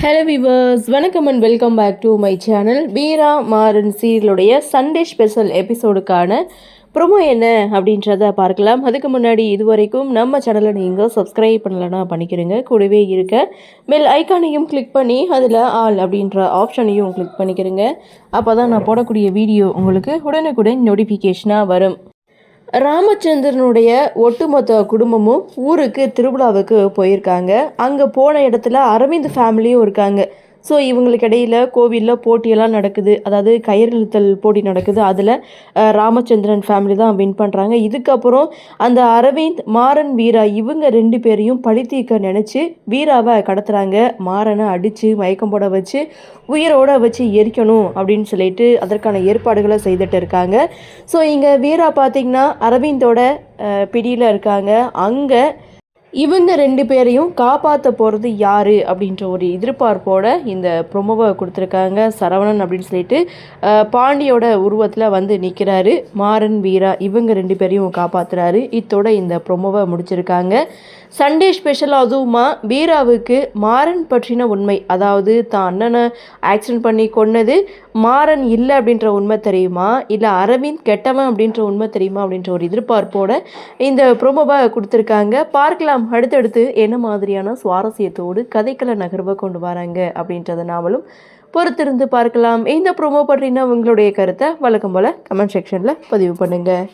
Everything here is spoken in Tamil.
ஹலோ விவர்ஸ் வணக்கம் and welcome back to my channel Veera Maran சீரியலுடைய Sunday special எபிசோடுக்கான ப்ரோமோ என்ன அப்படின்றத பார்க்கலாம். அதுக்கு முன்னாடி இதுவரைக்கும் நம்ம சேனலை நீங்கள் சப்ஸ்கிரைப் பண்ணலன்னா பண்ணிக்கிறீங்க கூடவே இருக்க பெல் ஐக்கானையும் கிளிக் பண்ணி அதில் ஆல் அப்படின்ற ஆப்ஷனையும் கிளிக் பண்ணிக்கிறீங்க அப்போ தான் நான் போடக்கூடிய வீடியோ உங்களுக்கு உடனுக்குடன் நோட்டிஃபிகேஷனாக வரும். ராமச்சந்திரனுடைய ஒட்டுமொத்த குடும்பமும் ஊருக்கு திருவிழாவுக்கு போயிருக்காங்க. அங்கே போன இடத்துல அரவிந்த் ஃபேமிலியும் இருக்காங்க. ஸோ இவங்களுக்கு இடையில் கோவிலில் போட்டியெல்லாம் நடக்குது. அதாவது கயிறு இழுத்தல் போட்டி நடக்குது. அதில் ராமச்சந்திரன் ஃபேமிலி தான் வின் பண்ணுறாங்க இதுக்கப்புறம் அந்த அரவிந்த் மாறன் வீரா இவங்க ரெண்டு பேரையும் பழித்தீர்க்க நினச்சி வீராவை கடத்துகிறாங்க மாறனை அடித்து மயக்கம் போட வச்சு உயிரோட வச்சு எரிக்கணும் அப்படின்னு சொல்லிட்டு அதற்கான ஏற்பாடுகளை செய்துட்டு இருக்காங்க. ஸோ இங்கே வீரா பார்த்திங்கன்னா அரவிந்தோட பிடியில் இருக்காங்க. அங்கே இவங்க ரெண்டு பேரையும் காப்பாற்ற போகிறது யார் அப்படின்ற ஒரு எதிர்பார்ப்போட இந்த ப்ரொமோவை கொடுத்துருக்காங்க சரவணன் அப்படின்னு சொல்லிட்டு பாண்டியோட உருவத்தில் வந்து நிற்கிறாரு மாறன் வீரா இவங்க ரெண்டு பேரையும் காப்பாற்றுறாரு இத்தோட இந்த ப்ரொமோவை முடிச்சிருக்காங்க. சண்டே ஸ்பெஷல் அதுவுமா வீராவுக்கு மாறன் பற்றின உண்மை அதாவது தான் அண்ணனை ஆக்சிடென்ட் பண்ணி கொன்னது மாறன் இல்லை அப்படின்ற உண்மை தெரியுமா? இல்லை அரவிந்த் கெட்டவன் அப்படின்ற உண்மை தெரியுமா? அப்படின்ற ஒரு எதிர்பார்ப்போட இந்த ப்ரொமோவை கொடுத்துருக்காங்க. பார்க்கலாம் அடுத்தடுத்து என்ன மாதிரியான சுவாரஸ்யத்தோடு கதைக்கள நகர்வை கொண்டு வராங்க அப்படின்றத நாமளும் பொறுத்திருந்து பார்க்கலாம். இந்த ப்ரோமோ பற்றின உங்களுடைய கருத்தை வழக்கம் போல் கமெண்ட் செக்ஷனில் பதிவு பண்ணுங்கள்